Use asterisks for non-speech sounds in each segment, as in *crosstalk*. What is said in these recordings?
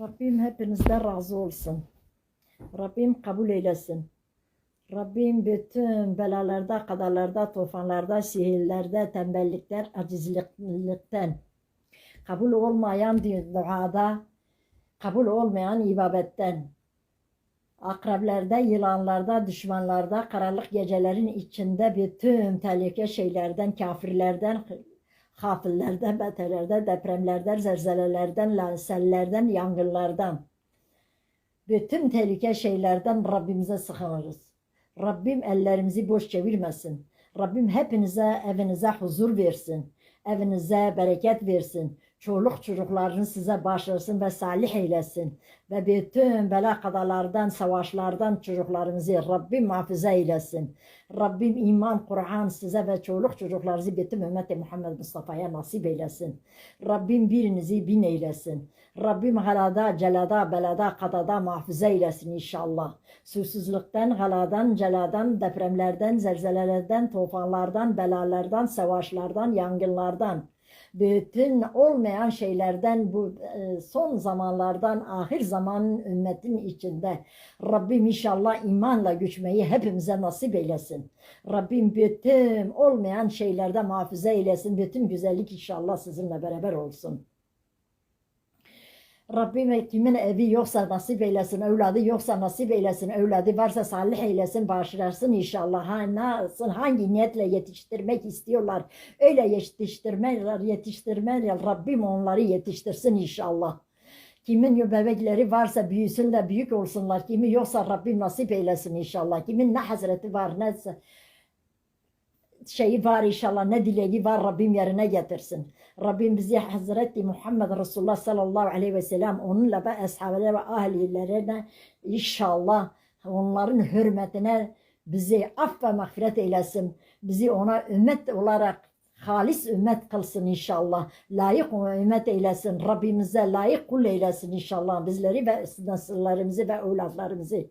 Rabbim hepinizden razı olsun. Rabbim kabul eylesin. Rabbim bütün belalarda, kadarlarda, tufanlarda, sihirlerde, tembellikler, acizlikten, kabul olmayan duada, kabul olmayan ibadetten, akrablarda, yılanlarda, düşmanlarda, karanlık gecelerin içinde bütün tehlike şeylerden, kafirlerden, hafillerden, beterlerden, depremlerden, zelzelelerden, lansellerden, yangınlardan, bütün tehlike şeylerden Rabbimize sığınırız. Rabbim ellerimizi boş çevirmesin. Rabbim hepinize, evinize huzur versin. Evinize bereket versin. Çoluk çocuklarını size başlasın ve salih eylesin. Ve bütün bela kadalardan, savaşlardan çocuklarımızı Rabbim muhafaza eylesin. Rabbim iman, Kur'an size ve çoluk çocuklarınızı bütün ümmeti Muhammed Mustafa'ya nasip eylesin. Rabbim birinizi bin eylesin. Rabbim halada, celada, belada, kadada muhafaza eylesin inşallah. Susuzluktan, haladan, celadan, depremlerden, zelzelelerden, tufanlardan, belalardan, savaşlardan, yangınlardan, bütün olmayan şeylerden bu e, son zamanlardan ahir zamanın ümmetin içinde Rabbim inşallah imanla güçmeyi hepimize nasip eylesin. Rabbim bütün olmayan şeylerde muhafaza eylesin. Bütün güzellik inşallah sizinle beraber olsun. Rabbim kimin evi yoksa nasip eylesin, evladı yoksa nasip eylesin, evladı varsa salih eylesin, bağışlasın inşallah. Ha, nasıl, hangi niyetle yetiştirmek istiyorlar, öyle yetiştirmeler, yetiştirmeler, Rabbim onları yetiştirsin inşallah. Kimin bebekleri varsa büyüsünler, büyük olsunlar. Kimi yoksa Rabbim nasip eylesin inşallah. Kimin ne hazreti var, ne şeyi var inşallah, ne dileği var Rabbim yerine getirsin. Rabbim bizi Hazreti Muhammed Resulullah sallallahu aleyhi ve sellem onunla ve ashabına ve ahlilerine inşallah onların hürmetine bizi aff ve mağfiret eylesin. Bizi ona ümmet olarak halis ümmet kılsın inşallah. Layık ümmet eylesin. Rabbimize layık kul eylesin inşallah. Bizleri ve nesillerimizi ve evlatlarımızı.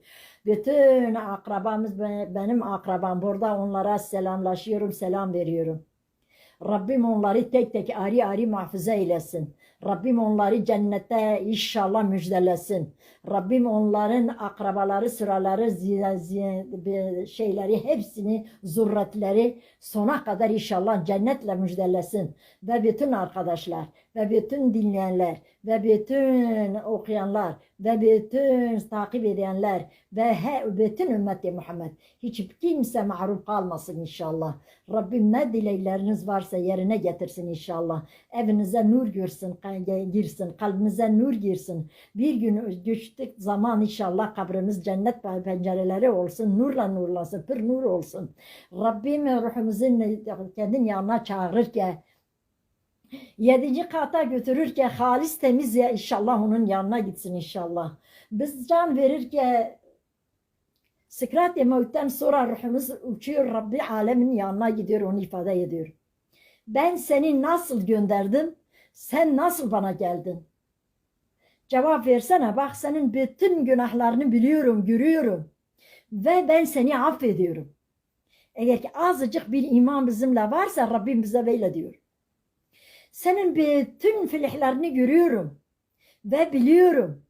Bütün akrabamız, benim akrabam burada onlara selamlaşıyorum, selam veriyorum. Rabbim onları tek tek ari ari muhafaza eylesin. Rabbim onları cennette inşallah müjdelesin. Rabbim onların akrabaları, sıraları, şeyleri hepsini, zurretleri sona kadar inşallah cennetle müjdelesin. Ve bütün arkadaşlar, ve bütün dinleyenler, ve bütün okuyanlar, ve bütün takip edenler, ve he, bütün ümmeti Muhammed. Hiç kimse mahrum kalmasın inşallah. Rabbim ne dilekleriniz varsa yerine getirsin inşallah. Evinize nur girsin, girsin, kalbinize nur girsin. Bir gün düştük zaman inşallah kabrimiz cennet pencereleri olsun, nurla nurlasın, pür nur olsun. Rabbim ruhumuzun kendin yanına çağırırken, Yedinci kata götürürken halis temiz ya inşallah onun yanına gitsin inşallah. Biz can verirken Sıkrat-ı sonra ruhumuz uçuyor Rabbi alemin yanına gidiyor onu ifade ediyor. Ben seni nasıl gönderdim? Sen nasıl bana geldin? Cevap versene bak senin bütün günahlarını biliyorum, görüyorum. Ve ben seni affediyorum. Eğer ki azıcık bir iman bizimle varsa Rabbim bize böyle diyor. Senin bütün filihlerini görüyorum ve biliyorum.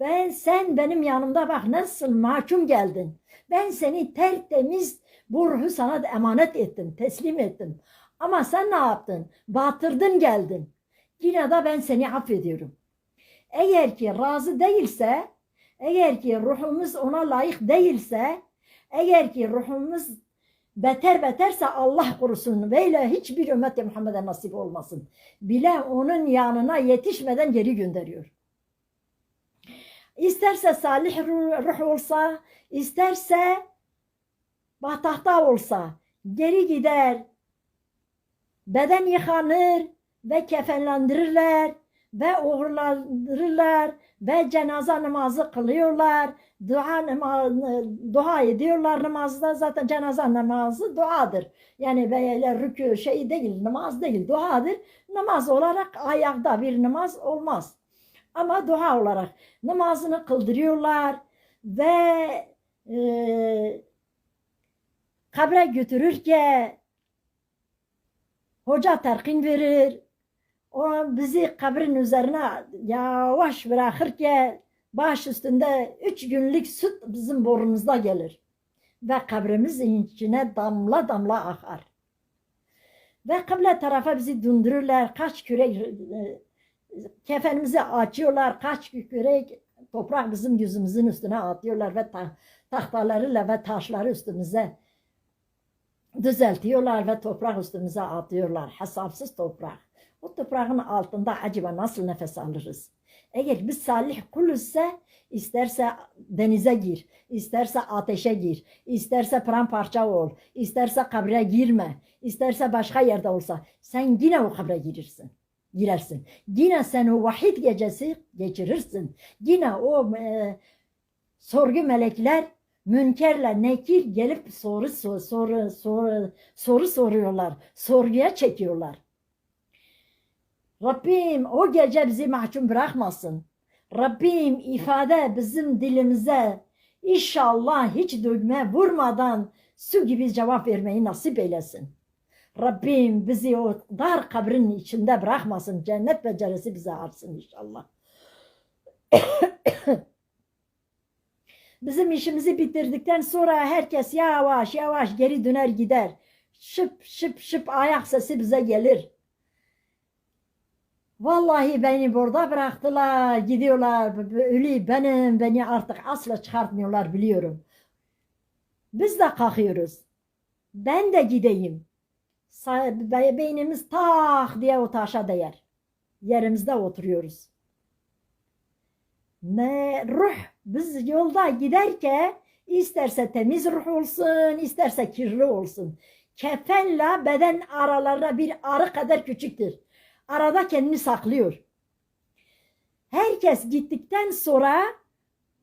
Ben sen benim yanımda bak nasıl mahkum geldin. Ben seni tertemiz bu ruhu sana emanet ettim, teslim ettim. Ama sen ne yaptın? Batırdın geldin. Yine de ben seni affediyorum. Eğer ki razı değilse, eğer ki ruhumuz ona layık değilse, eğer ki ruhumuz beter beterse Allah korusun. Böyle hiçbir ümmet Muhammed'e nasip olmasın. Bile onun yanına yetişmeden geri gönderiyor. İsterse salih ruh olsa, isterse batahta olsa geri gider. Beden yıkanır ve kefenlendirirler ve uğurlandırırlar ve cenaze namazı kılıyorlar. Dua, dua ediyorlar namazda zaten cenaze namazı duadır. Yani böyle rükû şey değil namaz değil duadır. Namaz olarak ayakta bir namaz olmaz. Ama dua olarak namazını kıldırıyorlar ve e, kabre götürürken hoca terkin verir. O bizi kabrin üzerine yavaş bırakırken baş üstünde üç günlük süt bizim borumuzda gelir. Ve kabrimizin içine damla damla akar. Ve kıble tarafa bizi döndürürler. Kaç kürek e, kefenimizi açıyorlar. Kaç kürek toprak bizim yüzümüzün üstüne atıyorlar ve ta, tahtalarıyla ve taşları üstümüze düzeltiyorlar ve toprak üstümüze atıyorlar. Hesapsız toprak. O toprağın altında acaba nasıl nefes alırız? Eğer biz salih kulüsse isterse denize gir, isterse ateşe gir, isterse paramparça ol, isterse kabre girme, isterse başka yerde olsa sen yine o kabre girirsin. Girersin. Yine sen o vahid gecesi geçirirsin. Yine o e, sorgu melekler münkerle nekir gelip soru soru soru soru, soru soruyorlar. Sorguya çekiyorlar. Rabbim o gece bizi mahkum bırakmasın. Rabbim ifade bizim dilimize inşallah hiç dökme vurmadan su gibi cevap vermeyi nasip eylesin. Rabbim bizi o dar kabrin içinde bırakmasın. Cennet becerisi bize arsın inşallah. *coughs* Bizim işimizi bitirdikten sonra herkes yavaş yavaş geri döner gider. Şıp şıp şıp ayak sesi bize gelir. Vallahi beni burada bıraktılar, gidiyorlar. Ölü benim, beni artık asla çıkartmıyorlar biliyorum. Biz de kalkıyoruz. Ben de gideyim. Beynimiz tak diye o taşa değer. Yerimizde oturuyoruz. Ne ruh biz yolda giderken isterse temiz ruh olsun, isterse kirli olsun. Kefenle beden aralarında bir arı kadar küçüktür. Arada kendini saklıyor. Herkes gittikten sonra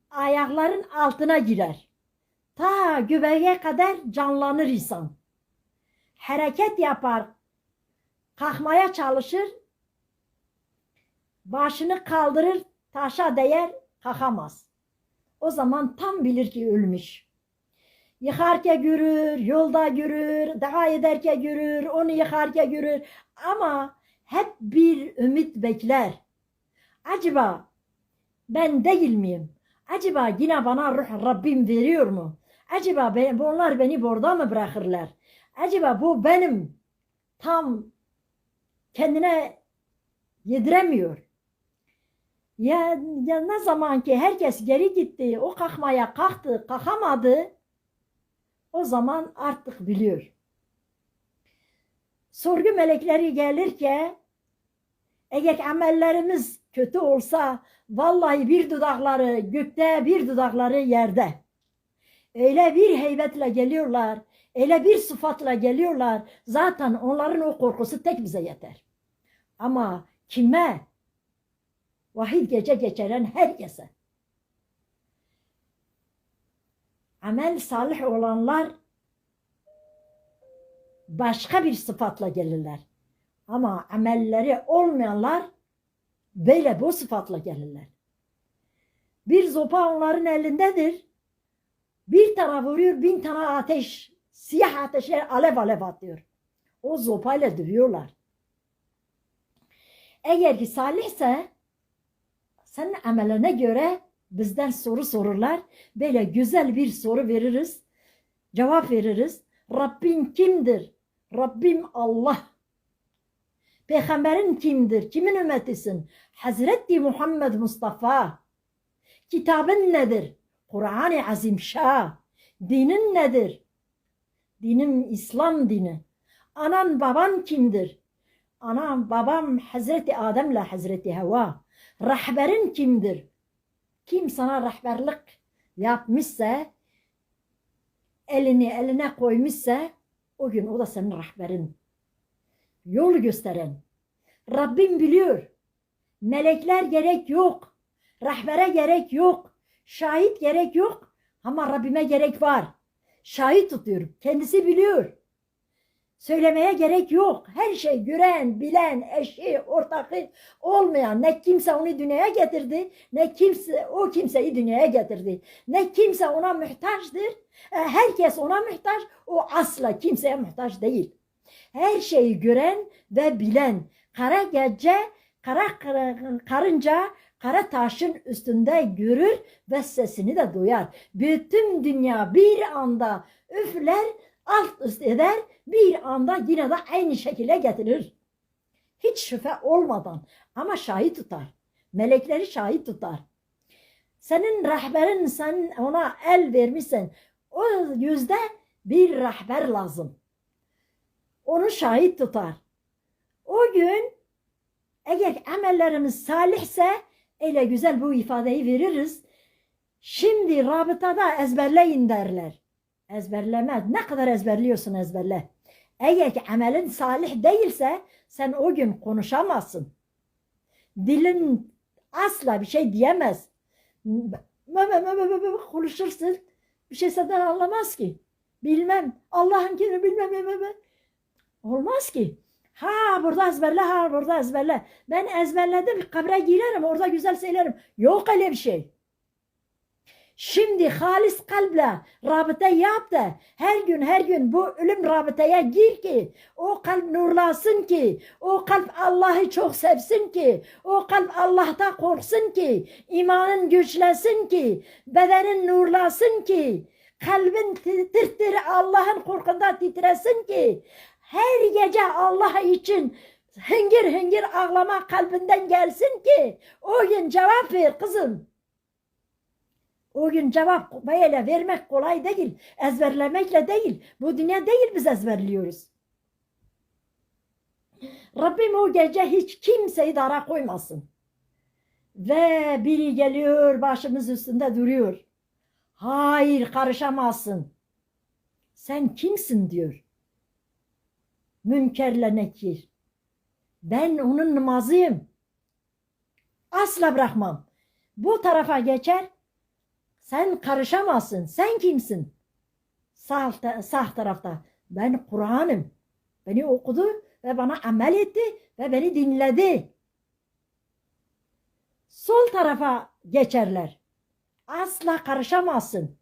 ayakların altına girer. Ta göbeğe kadar canlanır insan. Hareket yapar. Kalkmaya çalışır. Başını kaldırır, taşa değer, kalkamaz. O zaman tam bilir ki ölmüş. Yıkarken görür, yolda görür, dua ederken görür, onu yıkarken görür. Ama hep bir ümit bekler. Acaba ben değil miyim? Acaba yine bana ruh Rabbim veriyor mu? Acaba ben, onlar beni burada mı bırakırlar? Acaba bu benim tam kendine yediremiyor. Ya, ya ne zaman ki herkes geri gitti, o kalkmaya kalktı, kalkamadı, o zaman artık biliyor. Sorgu melekleri gelirken eğer amellerimiz kötü olsa vallahi bir dudakları gökte bir dudakları yerde. Öyle bir heybetle geliyorlar, öyle bir sıfatla geliyorlar. Zaten onların o korkusu tek bize yeter. Ama kime? Vahid gece geçiren herkese. Amel salih olanlar başka bir sıfatla gelirler. Ama amelleri olmayanlar böyle bu sıfatla gelirler. Bir zopa onların elindedir. Bir tane vuruyor, bin tane ateş, siyah ateşler alev alev atıyor. O zopayla dövüyorlar. Eğer ki salihse senin ameline göre bizden soru sorurlar. Böyle güzel bir soru veririz. Cevap veririz. Rabbin kimdir? Rabbim Allah. Peygamberin kimdir? Kimin ümmetisin? Hazreti Muhammed Mustafa. Kitabın nedir? Kur'an-ı Azimşah. Dinin nedir? Dinim İslam dini. Anan baban kimdir? Anam babam Hazreti Adem'le Hazreti Hava. Rahberin kimdir? Kim sana rehberlik yapmışsa, elini eline koymuşsa, o gün o da senin rehberin. Yol gösteren. Rabbim biliyor. Melekler gerek yok. Rehbere gerek yok. Şahit gerek yok. Ama Rabbime gerek var. Şahit tutuyor. Kendisi biliyor. Söylemeye gerek yok. Her şey gören, bilen, eşi, ortakı olmayan ne kimse onu dünyaya getirdi, ne kimse o kimseyi dünyaya getirdi. Ne kimse ona muhtaçtır. E, Herkes ona muhtaç, o asla kimseye muhtaç değil. Her şeyi gören ve bilen, Kara gece, kara, karınca kara taşın üstünde görür ve sesini de duyar. Bütün dünya bir anda üfler, alt üst eder, bir anda yine de aynı şekilde getirir. Hiç şüphe olmadan ama şahit tutar. Melekleri şahit tutar. Senin rehberin sen ona el vermişsen o yüzde bir rehber lazım. Onu şahit tutar. O gün eğer amellerimiz salihse öyle güzel bu ifadeyi veririz. Şimdi rabıtada ezberleyin derler. Ezberlemez. Ne kadar ezberliyorsun ezberle. Eğer ki amelin salih değilse sen o gün konuşamazsın. Dilin asla bir şey diyemez. Konuşursun. Bir şey senden anlamaz ki. Bilmem. Allah'ın kimi bilmem. Olmaz ki. Ha burada ezberle, ha burada ezberle. Ben ezberledim, kabre girerim, orada güzel söylerim. Yok öyle bir şey. Şimdi halis kalple rabıta yap da her gün her gün bu ölüm rabıtaya gir ki o kalp nurlasın ki o kalp Allah'ı çok sevsin ki o kalp Allah'ta korksun ki imanın güçlesin ki bedenin nurlasın ki kalbin tir Allah'ın korkunda titresin ki her gece Allah için hüngür hüngür ağlama kalbinden gelsin ki o gün cevap ver kızım. O gün cevap böyle vermek kolay değil. Ezberlemekle değil. Bu dünya değil biz ezberliyoruz. Rabbim o gece hiç kimseyi dara koymasın. Ve biri geliyor başımız üstünde duruyor. Hayır karışamazsın. Sen kimsin diyor. Münkerle nekir. Ben onun namazıyım. Asla bırakmam. Bu tarafa geçer. Sen karışamazsın. Sen kimsin? Sağ, sağ tarafta. Ben Kur'an'ım. Beni okudu ve bana amel etti ve beni dinledi. Sol tarafa geçerler. Asla karışamazsın.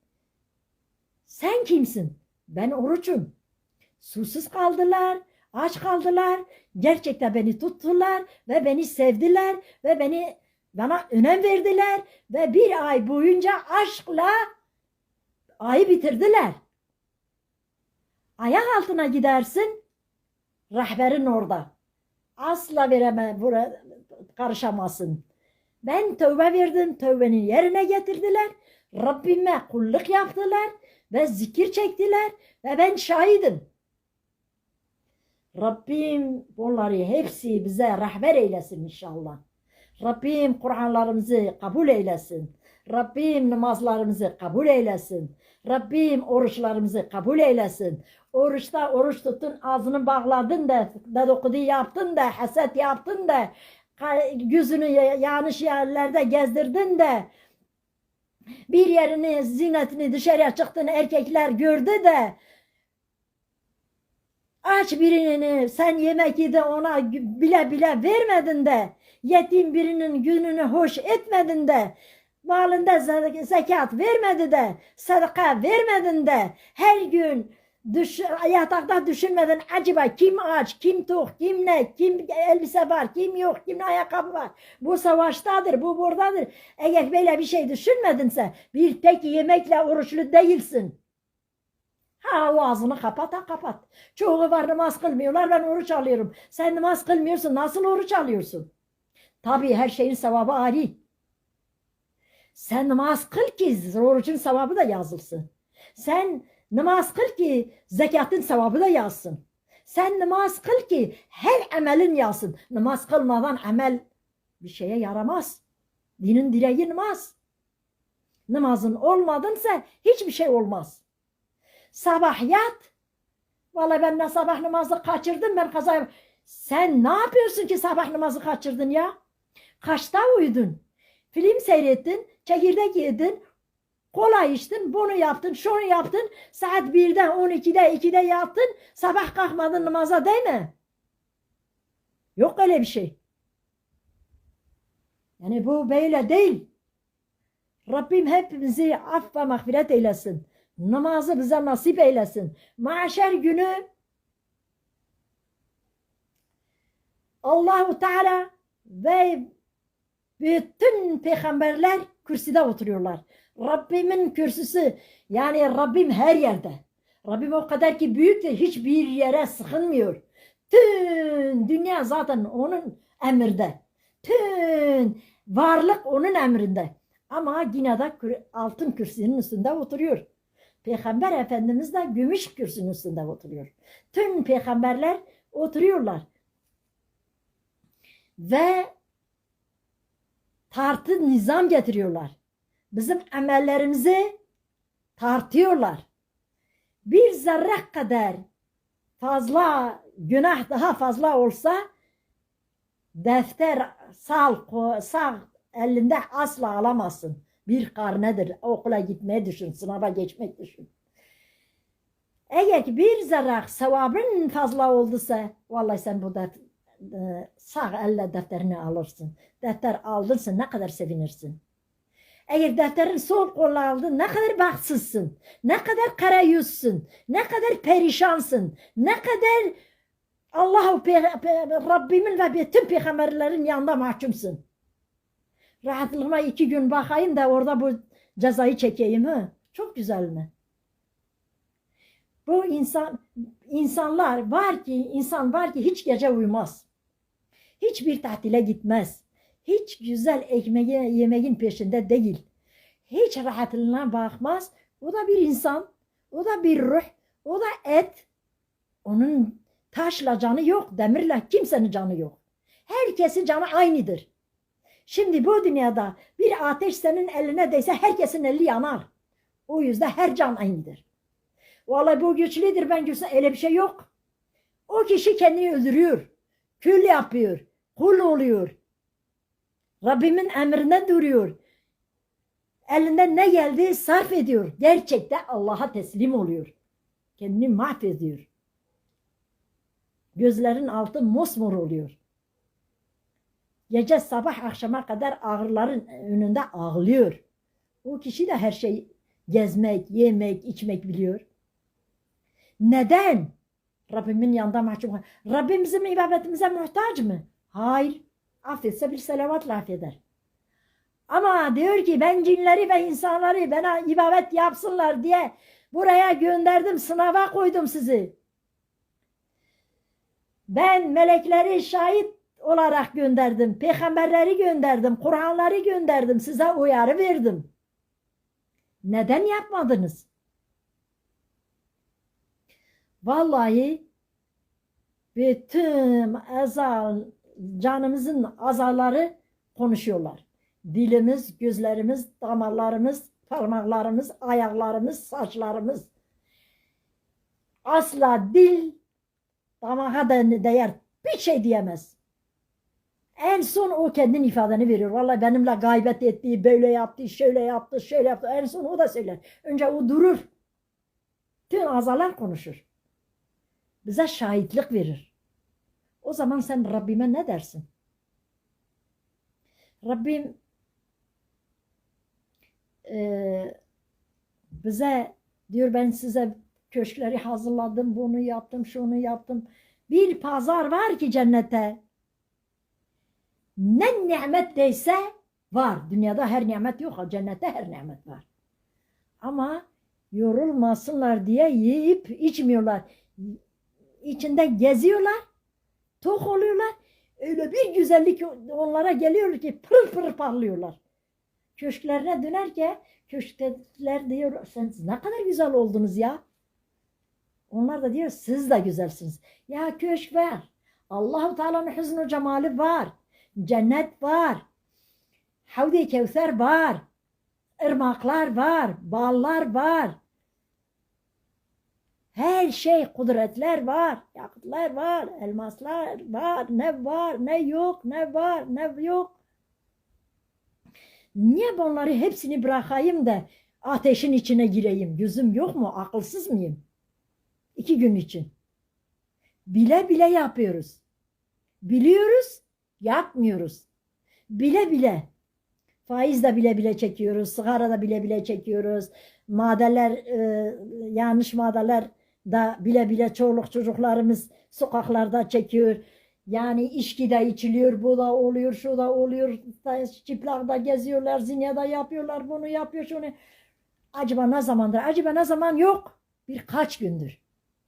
Sen kimsin? Ben oruçum. Susuz kaldılar, aç kaldılar. Gerçekten beni tuttular ve beni sevdiler ve beni bana önem verdiler ve bir ay boyunca aşkla ayı bitirdiler. Ayak altına gidersin, rehberin orada. Asla vereme, bura, karışamazsın. Ben tövbe verdim, tövbenin yerine getirdiler. Rabbime kulluk yaptılar ve zikir çektiler ve ben şahidim. Rabbim bunları hepsi bize rehber eylesin inşallah. Rabbim Kur'anlarımızı kabul eylesin. Rabbim namazlarımızı kabul eylesin. Rabbim oruçlarımızı kabul eylesin. Oruçta oruç tuttun, ağzını bağladın da, dedikodu yaptın da, haset yaptın da, yüzünü yanlış yerlerde gezdirdin de, bir yerini, zinetini dışarıya çıktın, erkekler gördü de, aç birini sen yemek yedin ona bile bile vermedin de, yetim birinin gününü hoş etmedin de, malında zekat vermedi de, sadaka vermedin de, her gün düş, yatakta düşünmeden acaba kim aç, kim tok, kim ne, kim elbise var, kim yok, kim ayakkabı var. Bu savaştadır, bu buradadır. Eğer böyle bir şey düşünmedinse bir tek yemekle oruçlu değilsin. Ha o ağzını kapat ha kapat. Çoğu var namaz kılmıyorlar ben oruç alıyorum. Sen namaz kılmıyorsun nasıl oruç alıyorsun? Tabii her şeyin sevabı ayrı. Sen namaz kıl ki orucun sevabı da yazılsın. Sen namaz kıl ki zekatın sevabı da yazsın. Sen namaz kıl ki her amelin yazsın. Namaz kılmadan amel bir şeye yaramaz. Dinin direği namaz. Namazın olmadınsa hiçbir şey olmaz. Sabah yat. Vallahi ben de sabah namazı kaçırdım ben kazayım. Sen ne yapıyorsun ki sabah namazı kaçırdın ya? Kaçta uyudun? Film seyrettin, çekirdek yedin, kola içtin, bunu yaptın, şunu yaptın. Saat 1'de, 12'de, 2'de yattın. Sabah kalkmadın namaza değil mi? Yok öyle bir şey. Yani bu böyle değil. Rabbim hepimizi aff ve mağfiret eylesin. Namazı bize nasip eylesin. Mahşer günü Allahu Teala ve bütün peygamberler kürsüde oturuyorlar. Rabbimin kürsüsü yani Rabbim her yerde. Rabbim o kadar ki büyük de hiçbir yere sıkılmıyor. Tüm dünya zaten onun emrinde. Tüm varlık onun emrinde. Ama yine de altın kürsünün üstünde oturuyor. Peygamber Efendimiz de gümüş kürsünün üstünde oturuyor. Tüm peygamberler oturuyorlar. Ve tartı nizam getiriyorlar. Bizim emellerimizi tartıyorlar. Bir zerre kadar fazla günah daha fazla olsa defter sağ, sağ elinde asla alamazsın. Bir karnedir. Okula gitmeyi düşün, sınava geçmek düşün. Eğer ki bir zerre sevabın fazla olduysa vallahi sen bu def, e, sağ elle defterini alırsın. Defter aldınsa ne kadar sevinirsin. Eğer defterin sol kolla aldın ne kadar bahtsızsın. Ne kadar kara yüzsün. Ne kadar perişansın. Ne kadar Allahu Rabbimin ve bütün peygamberlerin yanında mahkumsun. Rahatlığıma iki gün bakayım da orada bu cezayı çekeyim ha. Çok güzel mi? Bu insan insanlar var ki insan var ki hiç gece uyumaz. Hiçbir tatile gitmez. Hiç güzel ekmeği yemeğin peşinde değil. Hiç rahatlığına bakmaz. O da bir insan. O da bir ruh. O da et. Onun taşla canı yok. Demirle kimsenin canı yok. Herkesin canı aynıdır. Şimdi bu dünyada bir ateş senin eline değse herkesin eli yanar. O yüzden her can aynıdır. Vallahi bu güçlüdür ben güçlü öyle bir şey yok. O kişi kendini öldürüyor. Kül yapıyor. Kul oluyor. Rabbimin emrine duruyor. Elinden ne geldi sarf ediyor. Gerçekten Allah'a teslim oluyor. Kendini mahvediyor. Gözlerin altı mosmor oluyor. Gece sabah akşama kadar ağrıların önünde ağlıyor. O kişi de her şey gezmek, yemek, içmek biliyor. Neden? Rabbimin yanında mahkum. Rabbim bizim ibadetimize muhtaç mı? Hayır. Affetse bir selavatla affeder. Ama diyor ki ben cinleri ve insanları bana ibadet yapsınlar diye buraya gönderdim, sınava koydum sizi. Ben melekleri şahit olarak gönderdim, peygamberleri gönderdim, Kur'anları gönderdim, size uyarı verdim. Neden yapmadınız? Vallahi bütün azal, canımızın azaları konuşuyorlar. Dilimiz, gözlerimiz, damarlarımız, parmaklarımız, ayaklarımız, saçlarımız. Asla dil damağa da değer bir şey diyemez. En son o kendin ifadeni veriyor. Vallahi benimle gaybet etti, böyle yaptı, şöyle yaptı, şöyle yaptı. En son o da söyler. Önce o durur. Tüm azalar konuşur. Bize şahitlik verir. O zaman sen Rabbime ne dersin? Rabbim e, bize diyor ben size köşkleri hazırladım, bunu yaptım, şunu yaptım. Bir pazar var ki cennete. Ne nimet değse var. Dünyada her nimet yok, cennette her nimet var. Ama yorulmasınlar diye yiyip içmiyorlar. İçinde geziyorlar, tok oluyorlar. Öyle bir güzellik onlara geliyor ki pırıl pırıl parlıyorlar. Köşklerine dönerken köşkler diyor sen ne kadar güzel oldunuz ya. Onlar da diyor siz de güzelsiniz. Ya köşk var. Allahu Teala'nın hüznü cemali var. Cennet var. Havdi Kevser var. ırmaklar var. Ballar var. Her şey kudretler var. Yakıtlar var. Elmaslar var. Ne var ne yok ne var ne yok. Niye bunları hepsini bırakayım da ateşin içine gireyim? Gözüm yok mu? Akılsız mıyım? İki gün için. Bile bile yapıyoruz. Biliyoruz, yapmıyoruz. Bile bile. Faiz de bile bile çekiyoruz. Sigara da bile bile çekiyoruz. Madeler, e, yanlış madeler da bile bile çoluk çocuklarımız sokaklarda çekiyor. Yani içki de içiliyor, bu da oluyor, şu da oluyor. Çıplakta geziyorlar, zinyada yapıyorlar, bunu yapıyor, şunu. Acaba ne zamandır? Acaba ne zaman yok? Birkaç gündür.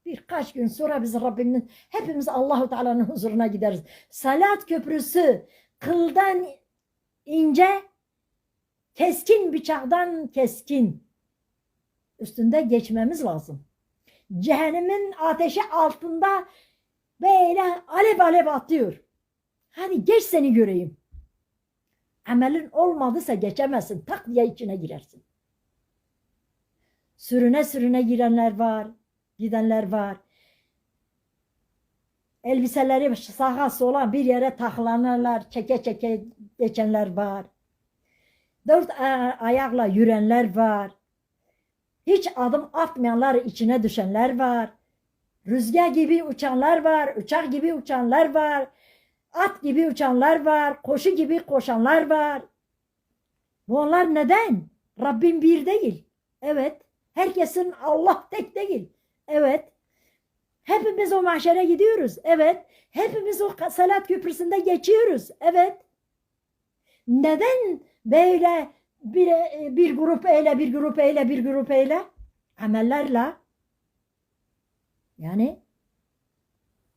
Birkaç gün sonra biz Rabbimin hepimiz Allahu Teala'nın huzuruna gideriz. Salat köprüsü kıldan ince, keskin bıçaktan keskin. Üstünde geçmemiz lazım. Cehennemin ateşi altında böyle alev alev atıyor. Hadi geç seni göreyim. Amelin olmadıysa geçemezsin. Tak diye içine girersin. Sürüne sürüne girenler var. Gidenler var. Elbiseleri sağa sola bir yere taklanırlar. Çeke çeke geçenler var. Dört a- ayakla yürüyenler var. Hiç adım atmayanlar içine düşenler var. Rüzgar gibi uçanlar var, uçak gibi uçanlar var, at gibi uçanlar var, koşu gibi koşanlar var. Bunlar neden? Rabbim bir değil. Evet. Herkesin Allah tek değil. Evet. Hepimiz o mahşere gidiyoruz. Evet. Hepimiz o salat köprüsünde geçiyoruz. Evet. Neden böyle bir, bir grup eyle, bir grup eyle, bir grup eyle? Amellerle. Yani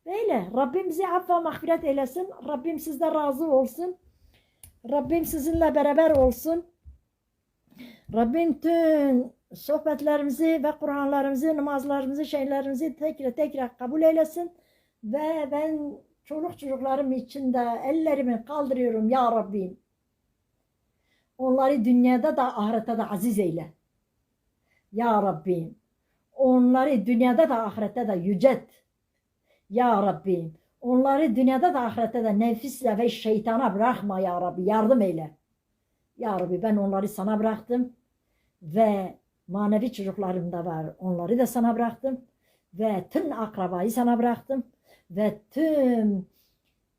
böyle. Rabbim bizi affa mağfiret eylesin. Rabbim sizde razı olsun. Rabbim sizinle beraber olsun. Rabbim tüm sohbetlerimizi ve Kur'anlarımızı, namazlarımızı, şeylerimizi tekrar tekrar kabul eylesin. Ve ben çoluk çocuklarım için de ellerimi kaldırıyorum ya Rabbim. Onları dünyada da ahirette de aziz eyle. Ya Rabbim. Onları dünyada da ahirette de yücet. Ya Rabbim. Onları dünyada da ahirette de nefisle ve şeytana bırakma ya Rabbi. Yardım eyle. Ya Rabbi ben onları sana bıraktım. Ve manevi çocuklarım da var. Onları da sana bıraktım. Ve tüm akrabayı sana bıraktım. Ve tüm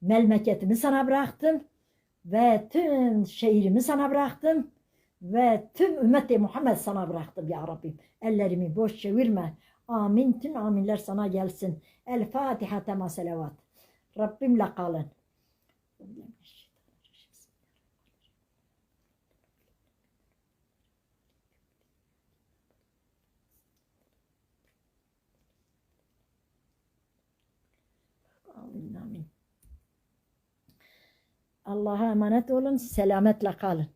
memleketimi sana bıraktım. Ve tüm şehrimi sana bıraktım. Ve tüm ümmeti Muhammed sana bıraktım ya Rabbim. Ellerimi boş çevirme. Amin. Tüm aminler sana gelsin. El Fatiha tema selavat. Rabbimle kalın. Amin amin. Allah'a emanet olun. Selametle kalın.